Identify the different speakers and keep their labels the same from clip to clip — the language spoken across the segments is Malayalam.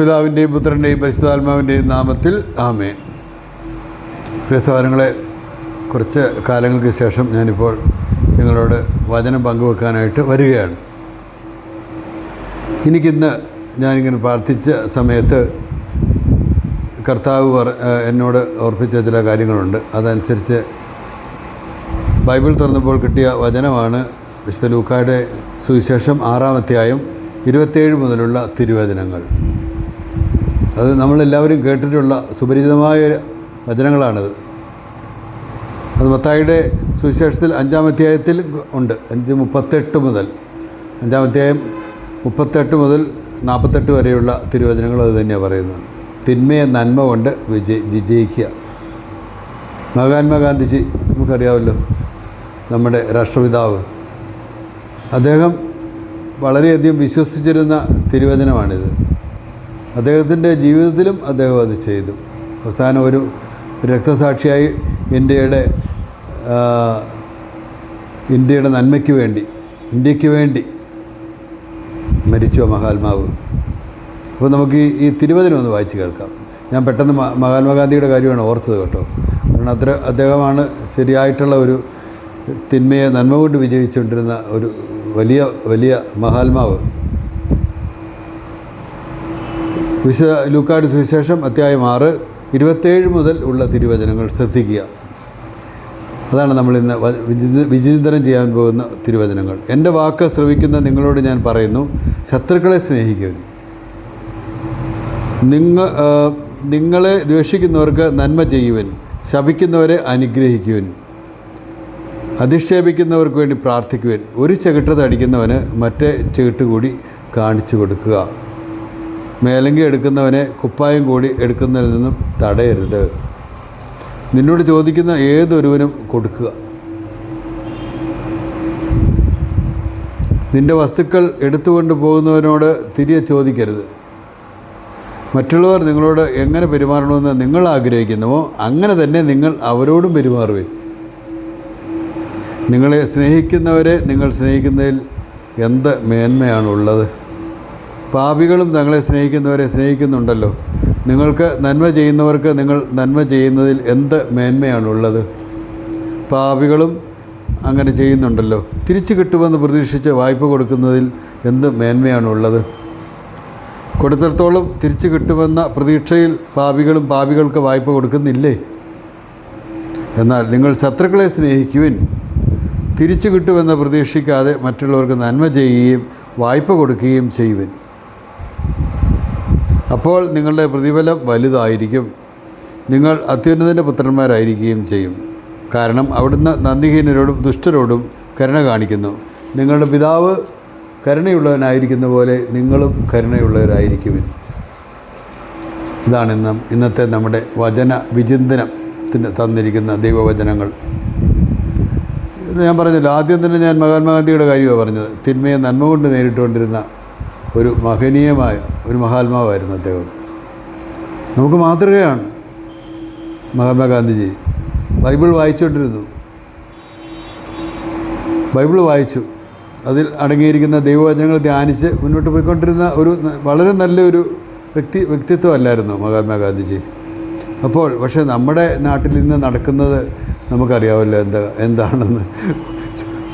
Speaker 1: പിതാവിന്റെയും പുത്രന്റെയും പരിശുദ്ധാത്മാവിന്റെയും നാമത്തിൽ ആമേൻ. പ്രിയ സഹോദരങ്ങളെ കുറച്ച് കാലങ്ങൾക്ക് ശേഷം ഞാനിപ്പോൾ നിങ്ങളോട് വചനം പങ്കുവെക്കാനായിട്ട് വരികയാണ്. എനിക്കിന്ന് ഞാനിങ്ങനെ പ്രാർത്ഥിച്ച സമയത്ത് കർത്താവ് എന്നോട് ഓർപ്പിച്ച ചില കാര്യങ്ങളുണ്ട്. അതനുസരിച്ച് ബൈബിൾ തുറന്നപ്പോൾ കിട്ടിയ വചനമാണ് വിശുദ്ധ ലൂക്കായുടെ സുവിശേഷം ആറാം അധ്യായം ഇരുപത്തേഴ് മുതലുള്ള തിരുവചനങ്ങൾ. അത് നമ്മളെല്ലാവരും കേട്ടിട്ടുള്ള സുപരിചിതമായ വചനങ്ങളാണത്. അത് മത്തായിയുടെ സുവിശേഷത്തിൽ അഞ്ചാം അധ്യായത്തിൽ ഉണ്ട്. അഞ്ച് മുപ്പത്തെട്ട് മുതൽ. അഞ്ചാം അധ്യായം മുപ്പത്തെട്ട് മുതൽ നാൽപ്പത്തെട്ട് വരെയുള്ള തിരുവചനങ്ങൾ അത് തന്നെയാണ് പറയുന്നത്. തിന്മയെ നന്മ കൊണ്ട് വിജയി വിജയിക്കുക. മഹാത്മാഗാന്ധിജി നമുക്കറിയാമല്ലോ നമ്മുടെ രാഷ്ട്രപിതാവ്. അദ്ദേഹം വളരെയധികം വിശ്വസിച്ചിരുന്ന തിരുവചനമാണിത്. അദ്ദേഹത്തിന്റെ ജീവിതത്തിലും അദ്ദേഹം അത് ചെയ്തു. അവസാനം ഒരു രക്തസാക്ഷിയായി ഇന്ത്യയുടെ ഇന്ത്യയുടെ നന്മയ്ക്ക് വേണ്ടി ഇന്ത്യയ്ക്ക് വേണ്ടി മരിച്ചു മഹാത്മാവ്. അപ്പോൾ നമുക്ക് ഈ ഒന്ന് വായിച്ച് കേൾക്കാം. ഞാൻ പെട്ടെന്ന് മഹാത്മാഗാന്ധിയുടെ കാര്യമാണ് ഓർത്തത് കേട്ടോ. കാരണം അത്ര അദ്ദേഹമാണ് ശരിയായിട്ടുള്ള ഒരു തിന്മയെ നന്മ കൊണ്ട് വിജയിച്ചുകൊണ്ടിരുന്ന ഒരു വലിയ വലിയ മഹാത്മാവ്. വിശുദ്ധ ലൂക്കാട് സുവിശേഷം അധ്യായം ആറ് ഇരുപത്തേഴ് മുതൽ ഉള്ള തിരുവചനങ്ങൾ ശ്രദ്ധിക്കുക. അതാണ് നമ്മൾ ഇന്ന് വിചിന്തനം ചെയ്യാൻ പോകുന്ന തിരുവചനങ്ങൾ. എന്റെ വാക്ക് ശ്രവിക്കുന്ന നിങ്ങളോട് ഞാൻ പറയുന്നു ശത്രുക്കളെ സ്നേഹിക്കുക നിങ്ങൾ നിങ്ങളെ ദ്വേഷിക്കുന്നവർക്ക് നന്മ ചെയ്യുവൻ ശപിക്കുന്നവരെ അനുഗ്രഹിക്കുവൻ അധിക്ഷേപിക്കുന്നവർക്ക് വേണ്ടി പ്രാർത്ഥിക്കുവൻ. ഒരു ചകിട്ടത് അടിക്കുന്നവന് മറ്റേ ചെകിട്ട് കൂടി കാണിച്ചു കൊടുക്കുക. മേലങ്കി എടുക്കുന്നവനെ കുപ്പായം കൂടി എടുക്കുന്നതിൽ നിന്നും തടയരുത്. നിന്നോട് ചോദിക്കുന്ന ഏതൊരുവനും കൊടുക്കുക. നിന്റെ വസ്തുക്കൾ എടുത്തുകൊണ്ട് പോകുന്നവനോട് തിരികെ ചോദിക്കരുത്. മറ്റുള്ളവർ നിങ്ങളോട് എങ്ങനെ പെരുമാറണമെന്ന് നിങ്ങൾ ആഗ്രഹിക്കുന്നുവോ അങ്ങനെ തന്നെ നിങ്ങൾ അവരോടും പെരുമാറുവേ നിങ്ങളെ സ്നേഹിക്കുന്നവരെ നിങ്ങൾ സ്നേഹിക്കുന്നതിൽ എന്ത് മേന്മയാണുള്ളത്? പാപികളും തങ്ങളെ സ്നേഹിക്കുന്നവരെ സ്നേഹിക്കുന്നുണ്ടല്ലോ. നിങ്ങൾക്ക് നന്മ ചെയ്യുന്നവർക്ക് നിങ്ങൾ നന്മ ചെയ്യുന്നതിൽ എന്ത് മേന്മയാണുള്ളത്? പാപികളും അങ്ങനെ ചെയ്യുന്നുണ്ടല്ലോ. തിരിച്ചു കിട്ടുമെന്ന് പ്രതീക്ഷിച്ച് വായ്പ കൊടുക്കുന്നതിൽ എന്ത് മേന്മയാണുള്ളത്? കൊടുത്തിടത്തോളം തിരിച്ചു കിട്ടുമെന്ന പ്രതീക്ഷയിൽ പാപികളും പാപികൾക്ക് വായ്പ കൊടുക്കുന്നില്ലേ? എന്നാൽ നിങ്ങൾ ശത്രുക്കളെ സ്നേഹിക്കുവിൻ. തിരിച്ചു കിട്ടുമെന്ന് പ്രതീക്ഷിക്കാതെ മറ്റുള്ളവർക്ക് നന്മ ചെയ്യുകയും വായ്പ കൊടുക്കുകയും ചെയ്യുവിൻ. അപ്പോൾ നിങ്ങളുടെ പ്രതിഫലം വലുതായിരിക്കും. നിങ്ങൾ അത്യുന്നതിന്റെ പുത്രന്മാരായിരിക്കുകയും ചെയ്യും. കാരണം അവിടുന്ന് നന്ദിഹീനരോടും ദുഷ്ടരോടും കരുണ കാണിക്കുന്നു. നിങ്ങളുടെ പിതാവ് കരുണയുള്ളവനായിരിക്കുന്ന പോലെ നിങ്ങളും കരുണയുള്ളവരായിരിക്കും ഇതാണ് ഇന്ന് ഇന്നത്തെ നമ്മുടെ വചന വിചിന്തനത്തിന് തന്നിരിക്കുന്ന ദൈവവചനങ്ങൾ. ഞാൻ പറഞ്ഞല്ലോ ആദ്യം തന്നെ ഞാൻ മഹാത്മാഗാന്ധിയുടെ കാര്യമാണ് പറഞ്ഞത്. തിന്മയെ നന്മ കൊണ്ട് നേരിട്ടുകൊണ്ടിരുന്ന ഒരു മഹനീയമായ ഒരു മഹാത്മാവായിരുന്നു അദ്ദേഹം. നമുക്ക് മാതൃകയാണ് മഹാത്മാഗാന്ധിജി ബൈബിൾ വായിച്ചുകൊണ്ടിരുന്നു ബൈബിൾ വായിച്ചു. അതിൽ അടങ്ങിയിരിക്കുന്ന ദൈവവചനങ്ങൾ ധ്യാനിച്ച് മുന്നോട്ട് പോയിക്കൊണ്ടിരുന്ന ഒരു വളരെ നല്ലൊരു വ്യക്തി വ്യക്തിത്വമല്ലായിരുന്നു മഹാത്മാഗാന്ധിജി അപ്പോൾ പക്ഷേ നമ്മുടെ നാട്ടിൽ ഇന്ന് നടക്കുന്നത് നമുക്കറിയാമല്ലോ എന്താ എന്താണെന്ന്.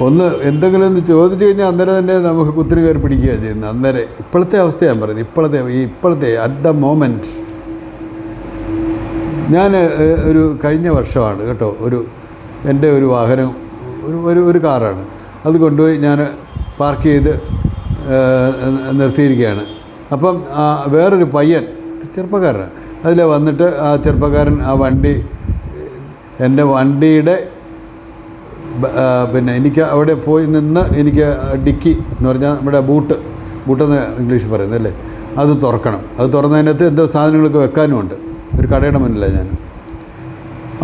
Speaker 1: ഒന്ന് എന്തെങ്കിലും ഒന്ന് ചോദിച്ചു കഴിഞ്ഞാൽ അന്നേരം തന്നെ നമുക്ക് കുത്തിരി കയറി പിടിക്കുകയാണ് ചെയ്യുന്നത്. അന്നേരം ഇപ്പോഴത്തെ അവസ്ഥയാണ് പറയുന്നത് ഇപ്പോഴത്തെ ഈ ഇപ്പോഴത്തെ അറ്റ് ദ മോമെന്റ് ഞാൻ ഒരു കഴിഞ്ഞ വർഷമാണ് കേട്ടോ ഒരു എന്റെ ഒരു വാഹനം ഒരു ഒരു ഒരു കാറാണ്. അത് കൊണ്ടുപോയി ഞാൻ പാർക്ക് ചെയ്ത് നിർത്തിയിരിക്കുകയാണ്. അപ്പം വേറൊരു പയ്യൻ ചെറുപ്പക്കാരനാണ്. അതിൽ വന്നിട്ട് ആ ചെറുപ്പക്കാരൻ ആ വണ്ടി എന്റെ വണ്ടിയുടെ പിന്നെ എനിക്ക് അവിടെ പോയി നിന്ന് എനിക്ക് ഡിക്കി എന്ന് പറഞ്ഞാൽ നമ്മുടെ ബൂട്ട് ബൂട്ടെന്ന് ഇംഗ്ലീഷ് പറയുന്നത് അല്ലേ? അത് തുറക്കണം. അത് തുറന്നതിനകത്ത് എന്തോ സാധനങ്ങളൊക്കെ വെക്കാനുമുണ്ട് ഒരു കടയുടെ മുന്നിലാണ് ഞാൻ.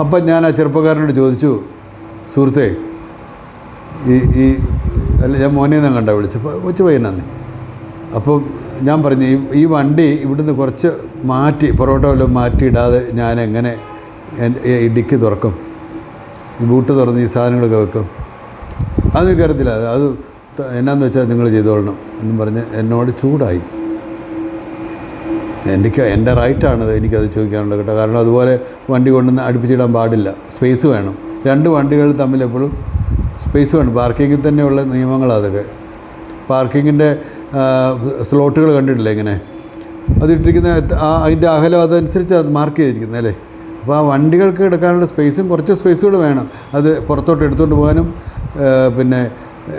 Speaker 1: അപ്പം ഞാൻ ആ ചെറുപ്പക്കാരനോട് ചോദിച്ചു സുഹൃത്തേ ഈ ഈ അല്ല ഞാൻ മോനെ നിന്ന് കണ്ട വിളിച്ചപ്പോൾ കൊച്ചു പയ്യനാന്നേ അപ്പോൾ ഞാൻ പറഞ്ഞു ഈ ഈ വണ്ടി ഇവിടുന്ന് കുറച്ച് മാറ്റി പൊറോട്ട വല്ലതും മാറ്റിയിടാതെ ഞാൻ എങ്ങനെ ഇടുക്കി തുറക്കും? ബൂട്ട് തുറന്ന് ഈ സാധനങ്ങളൊക്കെ വെക്കും. അതൊരു എനിക്കറിയത്തില്ല അത് എന്നാന്ന് വെച്ചാൽ നിങ്ങൾ ചെയ്തോളണം എന്നും പറഞ്ഞ് എന്നോട് ചൂടായി. എനിക്ക് എന്റെ റൈറ്റാണത് എനിക്കത് ചോദിക്കാനുള്ളത് കേട്ടോ. കാരണം അതുപോലെ വണ്ടി കൊണ്ടുവന്ന് അടുപ്പിച്ചിടാൻ പാടില്ല. സ്പേസ് വേണം. രണ്ട് വണ്ടികൾ തമ്മിൽ എപ്പോഴും സ്പേസ് വേണം. പാർക്കിങ്ങിൽ തന്നെയുള്ള നിയമങ്ങളാണ് അതൊക്കെ. പാർക്കിങ്ങിന്റെ സ്ലോട്ടുകൾ കണ്ടിട്ടില്ലേ ഇങ്ങനെ? അതിട്ടിരിക്കുന്ന അതിന്റെ അകലം അതനുസരിച്ച് അത് മാർക്ക് ചെയ്തിരിക്കുന്നത് അല്ലേ അപ്പോൾ ആ വണ്ടികൾക്ക് എടുക്കാനുള്ള സ്പേസും കുറച്ച് സ്പേസ് കൂടെ വേണം. അത് പുറത്തോട്ട് എടുത്തുകൊണ്ട് പോകാനും പിന്നെ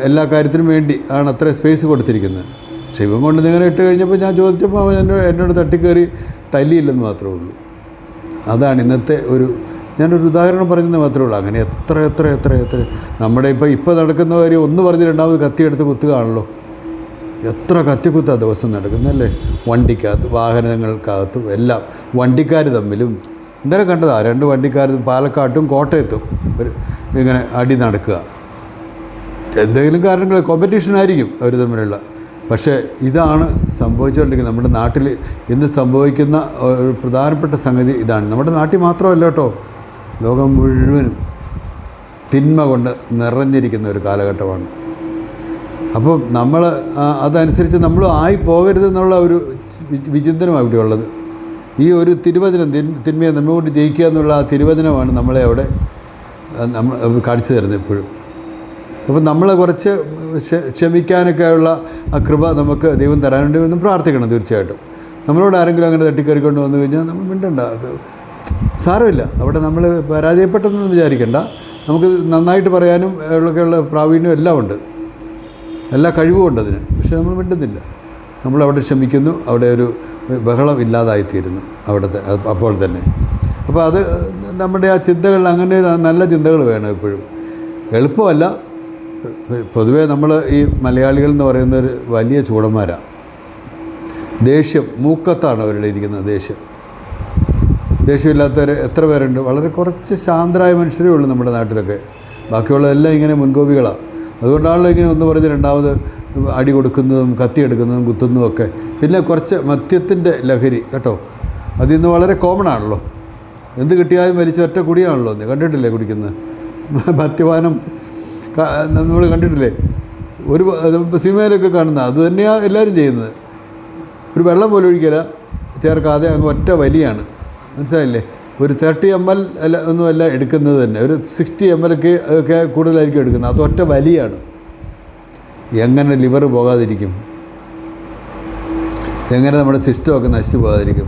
Speaker 1: എല്ലാ കാര്യത്തിനും വേണ്ടി ആണ് അത്ര സ്പേസ് കൊടുത്തിരിക്കുന്നത്. പക്ഷേ ഇവൻ കൊണ്ട് നിങ്ങൾ ഇട്ട് കഴിഞ്ഞപ്പോൾ ഞാൻ ചോദിച്ചപ്പോൾ അവൻ എന്നോട് എന്നോട് തട്ടിക്കയറി തല്ലിയില്ലെന്ന് മാത്രമേ ഉള്ളൂ. അതാണ് ഇന്നത്തെ ഒരു ഞാനൊരു ഉദാഹരണം പറഞ്ഞെന്ന് മാത്രമേ ഉള്ളൂ. അങ്ങനെ എത്ര എത്ര എത്ര എത്ര. നമ്മുടെ ഇപ്പോൾ ഇപ്പോൾ നടക്കുന്ന കാര്യം ഒന്ന് പറഞ്ഞ് രണ്ടാമത് കത്തിയെടുത്ത് കുത്തുകയാണല്ലോ. എത്ര കത്തിക്കുത്താണ് ദിവസം നടക്കുന്നല്ലേ? വണ്ടിക്കകത്ത് വാഹനങ്ങൾക്കകത്തും എല്ലാം വണ്ടിക്കാർ തമ്മിലും ഇന്നലെ കണ്ടതാ രണ്ട് വണ്ടിക്കാർ പാലക്കാട്ടും കോട്ടയത്തും ഇങ്ങനെ അടി നടക്കുക. എന്തെങ്കിലും കാരണങ്ങൾ കോമ്പറ്റീഷൻ ആയിരിക്കും അവർ തമ്മിലുള്ള. പക്ഷേ ഇതാണ് സംഭവിച്ചുകൊണ്ടിരിക്കുന്നത്. നമ്മുടെ നാട്ടിൽ ഇന്ന് സംഭവിക്കുന്ന ഒരു പ്രധാനപ്പെട്ട സംഗതി ഇതാണ്. നമ്മുടെ നാട്ടിൽ മാത്രമല്ല കേട്ടോ ലോകം മുഴുവനും തിന്മ കൊണ്ട് നിറഞ്ഞിരിക്കുന്ന ഒരു കാലഘട്ടമാണ്. അപ്പോൾ നമ്മൾ അതനുസരിച്ച് നമ്മൾ ആയി പോകരുതെന്നുള്ള ഒരു വിചിന്തനം ഉള്ളത് ഈ ഒരു തിരുവചനം തിൻ തിന്മയെ നമ്മെ കൊണ്ട് ജയിക്കുക എന്നുള്ള ആ തിരുവചനമാണ് നമ്മളെ അവിടെ നമ്മൾ കാണിച്ചു തരുന്നത് എപ്പോഴും. അപ്പം നമ്മളെ കുറച്ച് ക്ഷ- ക്ഷമിക്കാനൊക്കെയുള്ള ആ കൃപ നമുക്ക് ദൈവം തരാനുണ്ട് എന്ന് പ്രാർത്ഥിക്കണം തീർച്ചയായിട്ടും. നമ്മളോട് ആരെങ്കിലും അങ്ങനെ തട്ടിക്കറിക്കൊണ്ട് വന്നു കഴിഞ്ഞാൽ നമ്മൾ മിണ്ടണ്ട. സാരമില്ല. അവിടെ നമ്മൾ പരാജയപ്പെട്ടെന്നൊന്നും വിചാരിക്കണ്ട. നമുക്ക് നന്നായിട്ട് പറയാനും ഉള്ള പ്രാവീണ്യം എല്ലാം ഉണ്ട്. എല്ലാ കഴിവും ഉണ്ട് അതിന്. പക്ഷെ നമ്മൾ മിണ്ടുന്നില്ല. നമ്മൾ അവിടെ ക്ഷമിക്കുന്നു. അവിടെ ഒരു ബഹളം ഇല്ലാതായിത്തീരുന്നു അവിടുത്തെ അപ്പോൾ തന്നെ. അപ്പോൾ അത് നമ്മുടെ ആ ചിന്തകൾ അങ്ങനെ നല്ല ചിന്തകൾ വേണം എപ്പോഴും. എളുപ്പമല്ല. പൊതുവേ നമ്മൾ ഈ മലയാളികൾ എന്ന് പറയുന്ന ഒരു വലിയ ചൂടന്മാരാണ് ദേഷ്യം മൂക്കത്താണ് അവരുടെ ഇരിക്കുന്നത് ദേഷ്യം. ദേഷ്യമില്ലാത്തവർ എത്ര പേരുണ്ട്? വളരെ കുറച്ച് ശാന്തരായ മനുഷ്യരേ ഉള്ളൂ നമ്മുടെ നാട്ടിലൊക്കെ. ബാക്കിയുള്ളതെല്ലാം ഇങ്ങനെ മുൻകോപികളാണ് അതുകൊണ്ടാണല്ലോ ഇങ്ങനെ ഒന്ന് പറഞ്ഞ് രണ്ടാമത് അടി കൊടുക്കുന്നതും കത്തിയെടുക്കുന്നതും കുത്തുന്നതും ഒക്കെ. പിന്നെ കുറച്ച് മദ്യത്തിന്റെ ലഹരി കേട്ടോ. അതിന്ന് വളരെ കോമൺ ആണല്ലോ. എന്ത് കിട്ടിയാലും വലിച്ച ഒറ്റ കുടിയാണല്ലോ നീ കണ്ടിട്ടില്ലേ കുടിക്കുന്നത്? മദ്യപാനം നമ്മൾ കണ്ടിട്ടില്ലേ? ഒരു സിനിമയിലൊക്കെ കാണുന്ന അത് തന്നെയാണ് എല്ലാവരും ചെയ്യുന്നത്. ഒരു വെള്ളം പോലും ഒഴിക്കില്ല ചേർക്കാതെ അങ്ങ് ഒറ്റ വലിയാണ്. മനസ്സിലായില്ലേ? ഒരു തേർട്ടി എം എൽ അല്ല ഒന്നുമല്ല എടുക്കുന്നത് തന്നെ. ഒരു സിക്സ്റ്റി എം എൽ ഒക്കെ ഒക്കെ കൂടുതലായിരിക്കും എടുക്കുന്നത്. അത് ഒറ്റ വലിയാണ്. എങ്ങനെ ലിവർ പോകാതിരിക്കും? എങ്ങനെ നമ്മുടെ സിസ്റ്റമൊക്കെ നശിച്ചു പോകാതിരിക്കും?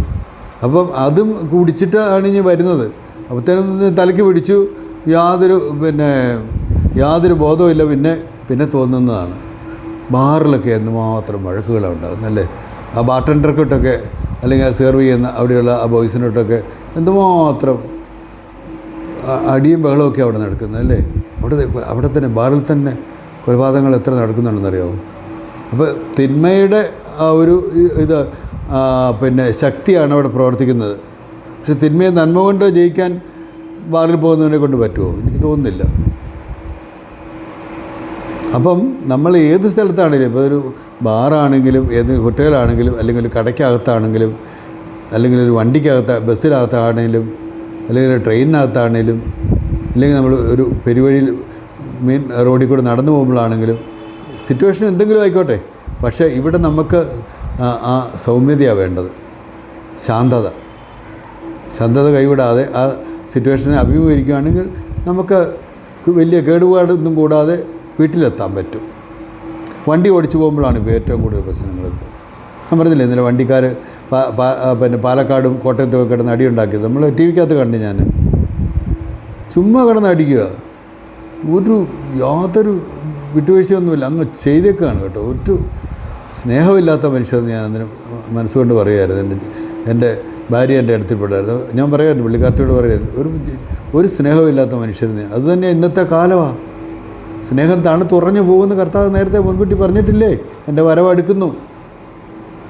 Speaker 1: അപ്പം അതും കുടിച്ചിട്ടാണ് ഇനി വരുന്നത്. അപ്പോഴത്തേനും തലയ്ക്ക് പിടിച്ചു. യാതൊരു പിന്നെ യാതൊരു ബോധവുമില്ല പിന്നെ പിന്നെ തോന്നുന്നതാണ്. ബാറിലൊക്കെ എന്ന് എന്തുമാത്രം വഴക്കുകളാണ് അല്ലേ? ആ ബാർട്ടൻഡർക്കിട്ടൊക്കെ അല്ലെങ്കിൽ ആ സെർവ് ചെയ്യുന്ന അവിടെയുള്ള ആ ബോയ്സിനോട്ടൊക്കെ എന്തുമാത്രം അടിയും ബഹളമൊക്കെ അവിടെ നടക്കുന്നത് അല്ലേ? അവിടെ അവിടെ തന്നെ ബാറിൽ തന്നെ കൊലപാതകങ്ങൾ എത്ര നടക്കുന്നുണ്ടെന്നറിയാമോ അപ്പോൾ തിന്മയുടെ ആ ഒരു ഇത് പിന്നെ ശക്തിയാണ് അവിടെ പ്രവർത്തിക്കുന്നത്. പക്ഷെ തിന്മയെ നന്മ കൊണ്ട് ജയിക്കാൻ ബാറിൽ പോകുന്നതിനെ കൊണ്ട് പറ്റുമോ? എനിക്ക് തോന്നുന്നില്ല. അപ്പം നമ്മൾ ഏത് സ്ഥലത്താണെങ്കിലും ഇപ്പോൾ ഒരു ബാറാണെങ്കിലും ഏത് ഹോട്ടലാണെങ്കിലും അല്ലെങ്കിൽ ഒരു കടയ്ക്കകത്താണെങ്കിലും അല്ലെങ്കിൽ ഒരു വണ്ടിക്കകത്ത് ബസ്സിനകത്താണെങ്കിലും അല്ലെങ്കിൽ ട്രെയിനിനകത്താണെങ്കിലും അല്ലെങ്കിൽ നമ്മൾ ഒരു പെരുവഴിയിൽ മെയിൻ റോഡിൽ കൂടെ നടന്നു പോകുമ്പോഴാണെങ്കിലും സിറ്റുവേഷൻ എന്തെങ്കിലും ആയിക്കോട്ടെ. പക്ഷേ ഇവിടെ നമുക്ക് ആ- സൗമ്യതയാണ് വേണ്ടത്. ശാന്തത. ശാന്തത കൈവിടാതെ ആ സിറ്റുവേഷനെ അഭിമുഖീകരിക്കുകയാണെങ്കിൽ നമുക്ക് വലിയ കേടുപാടൊന്നും കൂടാതെ വീട്ടിലെത്താൻ പറ്റും. വണ്ടി ഓടിച്ചു പോകുമ്പോഴാണ് ഇപ്പോൾ ഏറ്റവും കൂടുതൽ പ്രശ്നങ്ങൾ ഞാൻ പറഞ്ഞില്ലേ ഇന്നലെ വണ്ടിക്കാർ പിന്നെ പാലക്കാടും കോട്ടയത്തും ഒക്കെ കിടന്ന് അടിയുണ്ടാക്കിയത്. നമ്മൾ ടി വിക്കകത്ത് കണ്ടു ഞാൻ ചുമ്മാ കിടന്ന് അടിക്കുക. ഒരു യാതൊരു വിട്ടുവീഴ്ചയൊന്നുമില്ല. അങ്ങ് ചെയ്തേക്കാണ് കേട്ടോ. ഒരു സ്നേഹമില്ലാത്ത മനുഷ്യരെന്ന് ഞാൻ അതിന് മനസ്സുകൊണ്ട് പറയുമായിരുന്നു. എന്റെ എന്റെ ഭാര്യ എന്റെ അടുത്തിൽപ്പെട്ടായിരുന്നു. ഞാൻ പറയായിരുന്നു പുള്ളിക്കാർത്തിയോട് പറയുന്നത് ഒരു ഒരു സ്നേഹമില്ലാത്ത മനുഷ്യരെന്ന് അത് തന്നെ ഇന്നത്തെ കാലമാണ് സ്നേഹം തണുത്തുറഞ്ഞു പോകുന്ന കർത്താവ് നേരത്തെ മുൻകൂട്ടി പറഞ്ഞിട്ടില്ലേ? എന്റെ വരവ് അടുക്കുന്നു.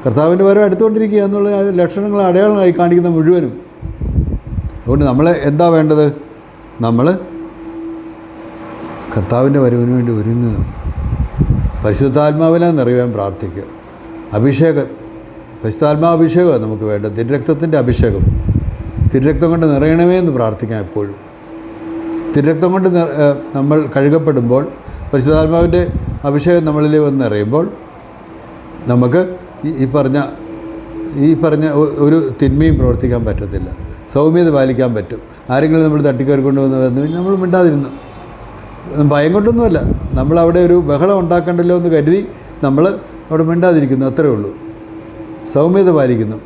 Speaker 1: കർത്താവിന്റെ വരവ് അടുത്തുകൊണ്ടിരിക്കുക എന്നുള്ള ലക്ഷണങ്ങൾ അടയാളങ്ങളായി കാണിക്കുന്ന മുഴുവനും. അതുകൊണ്ട് നമ്മൾ എന്താ വേണ്ടത്? നമ്മൾ കർത്താവിന്റെ വരവിന് വേണ്ടി ഒരുങ്ങുക. പരിശുദ്ധാത്മാവിനെ നിറയാൻ പ്രാർത്ഥിക്കുക. അഭിഷേകം പരിശുദ്ധാത്മാഭിഷേകമാണ് നമുക്ക് വേണ്ടത്. തിരുരക്തത്തിന്റെ അഭിഷേകം. തിരുരക്തം കൊണ്ട് നിറയണമേ എന്ന് പ്രാർത്ഥിക്കാം എപ്പോഴും. തിരുരക്തം കൊണ്ട് നമ്മൾ കഴുകപ്പെടുമ്പോൾ പരിശുദ്ധാത്മാവിന്റെ അഭിഷേകം നമ്മളിൽ വന്ന് നിറയുമ്പോൾ നമുക്ക് ഈ പറഞ്ഞ ഈ പറഞ്ഞ ഒരു തിന്മയും പ്രവർത്തിക്കാൻ പറ്റത്തില്ല. സൗമ്യത പാലിക്കാൻ പറ്റും. ആരെങ്കിലും നമ്മൾ തട്ടിക്കയറി കൊണ്ടുവന്ന് വന്നു നമ്മൾ മിണ്ടാതിരുന്നു. ഭയം കൊണ്ടൊന്നുമല്ല. നമ്മളവിടെ ഒരു ബഹളം ഉണ്ടാക്കണ്ടല്ലോ എന്ന് കരുതി നമ്മൾ അവിടെ മിണ്ടാതിരിക്കുന്നു അത്രേ ഉള്ളൂ. സൗമ്യത പാലിക്കുന്നു.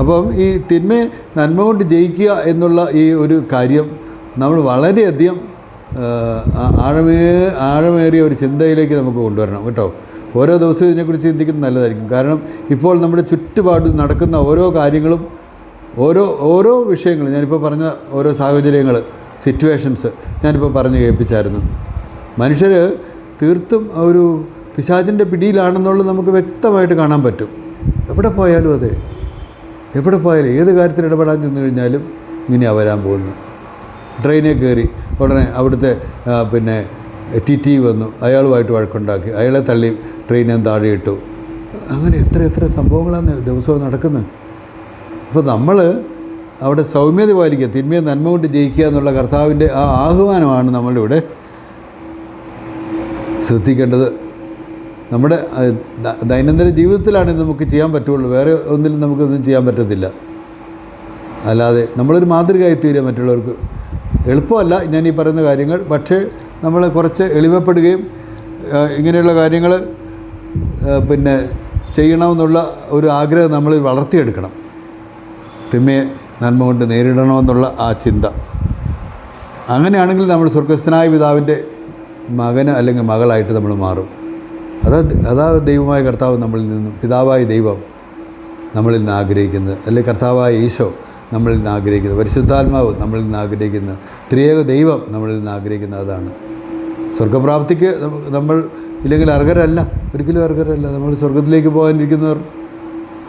Speaker 1: അപ്പം ഈ തിന്മ നന്മ കൊണ്ട് ജയിക്കുക എന്നുള്ള ഈ ഒരു കാര്യം നമ്മൾ വളരെയധികം ആഴമേ ആഴമേറിയ ഒരു ചിന്തയിലേക്ക് നമുക്ക് കൊണ്ടുവരണം കേട്ടോ. ഓരോ ദിവസവും ഇതിനെക്കുറിച്ച് ചിന്തിക്കുന്നത് നല്ലതായിരിക്കും. കാരണം ഇപ്പോൾ നമ്മുടെ ചുറ്റുപാട് നടക്കുന്ന ഓരോ കാര്യങ്ങളും ഓരോ ഓരോ വിഷയങ്ങളും ഞാനിപ്പോൾ പറഞ്ഞ ഓരോ സാഹചര്യങ്ങൾ സിറ്റുവേഷൻസ് ഞാനിപ്പോൾ പറഞ്ഞു കേൾപ്പിച്ചായിരുന്നു. മനുഷ്യർ തീർത്തും ഒരു പിശാചിന്റെ പിടിയിലാണെന്നുള്ളത് നമുക്ക് വ്യക്തമായിട്ട് കാണാൻ പറ്റും. എവിടെ പോയാലും അതെ. എവിടെ പോയാലും ഏത് കാര്യത്തിൽ ഇടപെടാൻ ചെന്ന് കഴിഞ്ഞാലും ഇങ്ങനെ വരാൻ പോകുന്നു. ട്രെയിനിൽ കയറി ഉടനെ അവിടുത്തെ പിന്നെ ടി ടി വന്നു. അയാളുമായിട്ട് വഴക്കുണ്ടാക്കി. അയാളെ തള്ളി ട്രെയിനിൽ താഴെ ഇട്ടു. അങ്ങനെ എത്ര എത്ര സംഭവങ്ങളാണ് ദിവസവും നടക്കുന്നത്. അപ്പോൾ നമ്മൾ അവിടെ സൗമ്യത പാലിക്കുക തിന്മയെ നന്മ കൊണ്ട് ജയിക്കുക എന്നുള്ള കർത്താവിന്റെ ആ ആഹ്വാനമാണ് നമ്മളിവിടെ ശ്രദ്ധിക്കേണ്ടത്. നമ്മുടെ ദൈനംദിന ജീവിതത്തിലാണ് നമുക്ക് ചെയ്യാൻ പറ്റുള്ളൂ. വേറെ ഒന്നിലും നമുക്കൊന്നും ചെയ്യാൻ പറ്റത്തില്ല. അല്ലാതെ നമ്മളൊരു മാതൃകയായി തീരുക മറ്റുള്ളവർക്ക് എളുപ്പമല്ല ഞാൻ ഈ പറയുന്ന കാര്യങ്ങൾ. പക്ഷേ നമ്മൾ കുറച്ച് എളിമപ്പെടുകയും ഇങ്ങനെയുള്ള കാര്യങ്ങൾ പിന്നെ ചെയ്യണമെന്നുള്ള ഒരു ആഗ്രഹം നമ്മൾ വളർത്തിയെടുക്കണം. തിന്മയെ നന്മ കൊണ്ട് നേരിടണമെന്നുള്ള ആ ചിന്ത. അങ്ങനെയാണെങ്കിൽ നമ്മൾ സ്വർഗസ്ഥനായ പിതാവിന്റെ മകന് അല്ലെങ്കിൽ മകളായിട്ട് നമ്മൾ മാറും. അതാ അതാ ദൈവമായ കർത്താവ് നമ്മളിൽ നിന്നും പിതാവായ ദൈവം നമ്മളിൽ നിന്ന് ആഗ്രഹിക്കുന്നത്. അല്ലെങ്കിൽ കർത്താവായ ഈശോ നമ്മളിൽ നിന്ന് ആഗ്രഹിക്കുന്നത്. പരിശുദ്ധാത്മാവ് നമ്മളിൽ നിന്ന് ആഗ്രഹിക്കുന്നത്. ത്രിയേക ദൈവം നമ്മളിൽ നിന്ന് ആഗ്രഹിക്കുന്ന അതാണ്. സ്വർഗപ്രാപ്തിക്ക് നമ്മ- നമ്മൾ ഇല്ലെങ്കിൽ അർഹരല്ല. ഒരിക്കലും അർഹരല്ല. നമ്മൾ സ്വർഗത്തിലേക്ക് പോകാനിരിക്കുന്നവർ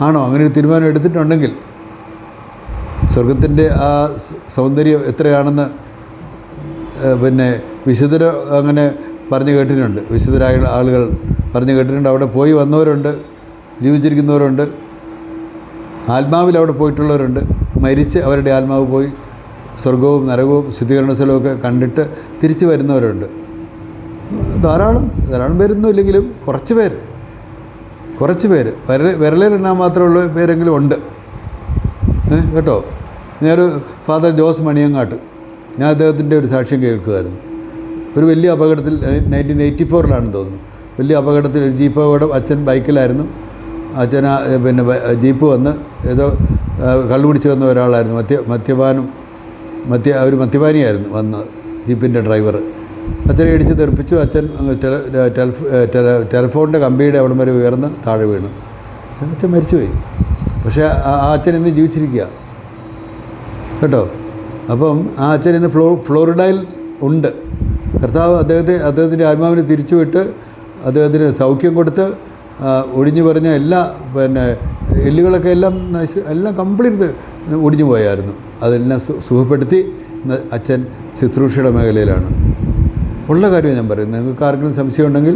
Speaker 1: ആണോ? അങ്ങനെ ഒരു തീരുമാനം എടുത്തിട്ടുണ്ടെങ്കിൽ സ്വർഗത്തിന്റെ ആ സൗന്ദര്യം എത്രയാണെന്ന് പിന്നെ വിശുദ്ധർ അങ്ങനെ പറഞ്ഞു കേട്ടിട്ടുണ്ട്. വിശുദ്ധരായ ആളുകൾ പറഞ്ഞു കേട്ടിട്ടുണ്ട്. അവിടെ പോയി വന്നവരുണ്ട് ജീവിച്ചിരിക്കുന്നവരുണ്ട് ആത്മാവിൽ അവിടെ പോയിട്ടുള്ളവരുണ്ട്. മരിച്ച് അവരുടെ ആത്മാവ് പോയി സ്വർഗവും നരകവും ശുദ്ധീകരണ സ്ഥലമൊക്കെ കണ്ടിട്ട് തിരിച്ചു വരുന്നവരുണ്ട്. ധാരാളം ധാരാളം പേരൊന്നും ഇല്ലെങ്കിലും കുറച്ച് പേര് കുറച്ച് പേര്. വിരൽ വിരലിലെണ്ണാൻ മാത്രമുള്ള പേരെങ്കിലും ഉണ്ട്. കേട്ടോ? ഞാനൊരു ഫാദർ ജോസ് മണിയങ്ങാട്ട്. ഞാൻ അദ്ദേഹത്തിന്റെ ഒരു സാക്ഷ്യം കേൾക്കുമായിരുന്നു. ഒരു വലിയ അപകടത്തിൽ നയന്റീൻ എയ്റ്റി ഫോറിലാണെന്ന് തോന്നുന്നു. വലിയ അപകടത്തിൽ ഒരു ജീപ്പ് അപകടം അച്ഛൻ ബൈക്കിലായിരുന്നു. അച്ഛൻ പിന്നെ ജീപ്പ് വന്ന് ഏതോ ആ, കള്ളു പിടിച്ച് വന്ന ഒരാളായിരുന്നു. മദ്യ മദ്യപാനം മദ്യ ഒരു മദ്യപാനിയായിരുന്നു വന്ന ജീപ്പിന്റെ ഡ്രൈവർ അച്ഛനെ ഇടിച്ച് തെറിപ്പിച്ചു. അച്ഛൻ ടെലഫോണിന്റെ കമ്പിയുടെ അവിടം വരെ ഉയർന്ന് താഴെ വീണു. അച്ഛൻ മരിച്ചുപോയി. പക്ഷേ ആ അച്ഛൻ ഇന്ന് ജീവിച്ചിരിക്കുക കേട്ടോ? അപ്പം ആ അച്ഛൻ ഇന്ന് ഫ്ലോ ഫ്ലോറിഡയിൽ ഉണ്ട്. കർത്താവ് അദ്ദേഹത്തെ അദ്ദേഹത്തിന്റെ ആത്മാവിനെ തിരിച്ചുവിട്ട് അദ്ദേഹത്തിന് സൗഖ്യം കൊടുത്ത് ഒഴിഞ്ഞു പറഞ്ഞ എല്ലാ പിന്നെ എല്ലുകളൊക്കെ എല്ലാം നശി എല്ലാം കംപ്ലീറ്റ് ഒടിഞ്ഞു പോയായിരുന്നു. അതെല്ലാം സുഖപ്പെടുത്തി അച്ഛൻ ശുശ്രൂഷയുടെ മേഖലയിലാണ്. ഉള്ള കാര്യം ഞാൻ പറയുന്നത് നിങ്ങൾക്ക് ആർക്കെങ്കിലും സംശയമുണ്ടെങ്കിൽ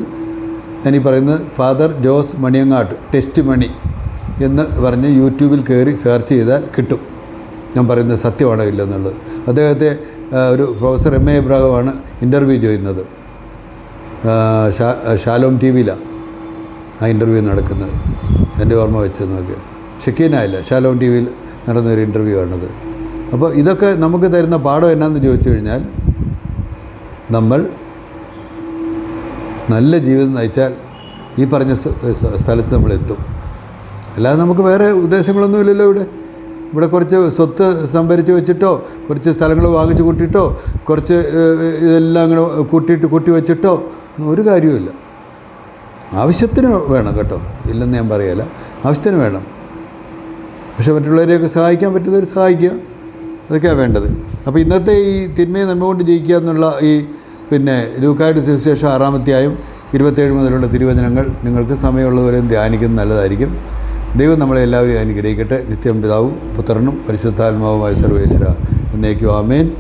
Speaker 1: ഞാൻ ഈ പറയുന്നത് father Jose Maniyangattu testimony എന്ന് പറഞ്ഞ് യൂട്യൂബിൽ കയറി സെർച്ച് ചെയ്താൽ കിട്ടും. ഞാൻ പറയുന്നത് സത്യമാണോ ഇല്ലെന്നുള്ളത് അദ്ദേഹത്തെ ഒരു പ്രൊഫസർ എം എ ഇബ്രാഹിമാണ് ഇന്റർവ്യൂ ചെയ്യുന്നത്. ഷാലോം ടി വിയിലാണ് ആ ഇന്റർവ്യൂ നടക്കുന്നത്. എന്റെ ഓർമ്മ വെച്ച് നോക്കി. ഷക്കീനായില്ല ഷാലോം ടി വിയിൽ നടന്നൊരു ഇന്റർവ്യൂ ആണത്. അപ്പോൾ ഇതൊക്കെ നമുക്ക് തരുന്ന പാഠം എന്നാന്ന് ചോദിച്ചു കഴിഞ്ഞാൽ നമ്മൾ നല്ല ജീവിതം നയിച്ചാൽ ഈ പറഞ്ഞ സ്ഥ- സ്ഥ- സ്ഥലത്ത് നമ്മൾ എത്തും. അല്ലാതെ നമുക്ക് വേറെ ഉദ്ദേശങ്ങളൊന്നുമില്ലല്ലോ ഇവിടെ. ഇവിടെ കുറച്ച് സ്വത്ത് സംഭരിച്ച് വെച്ചിട്ടോ കുറച്ച് സ്ഥലങ്ങൾ വാങ്ങിച്ച് കൂട്ടിയിട്ടോ കുറച്ച് ഇതെല്ലാം അങ്ങനെ കൂട്ടിയിട്ട് കൂട്ടി വെച്ചിട്ടോ ഒരു കാര്യവുമില്ല. ആവശ്യത്തിന് വേണം കേട്ടോ. ഇല്ലെന്ന് ഞാൻ പറയല ആവശ്യത്തിന് വേണം. പക്ഷേ മറ്റുള്ളവരെയൊക്കെ സഹായിക്കാൻ പറ്റുന്നവർ സഹായിക്കുക. അതൊക്കെയാണ് വേണ്ടത്. അപ്പോൾ ഇന്നത്തെ ഈ തിന്മയെ നന്മ കൊണ്ട് ജയിക്കുക എന്നുള്ള ഈ പിന്നെ ലൂക്കായുടെ സുവിശേഷം ആറാമത്തെ ആറാമത്തെയായും ഇരുപത്തേഴ് മുതലുള്ള തിരുവചനങ്ങൾ നിങ്ങൾക്ക് സമയമുള്ളതുവരെയും ധ്യാനിക്കുന്നത് നല്ലതായിരിക്കും. ദൈവം നമ്മളെ എല്ലാവരെയും അനുഗ്രഹിക്കട്ടെ. നിത്യം പിതാവും പുത്രനും പരിശുദ്ധാത്മാവുമായ സർവേശ്വര എന്നേക്കും ആമേൻ.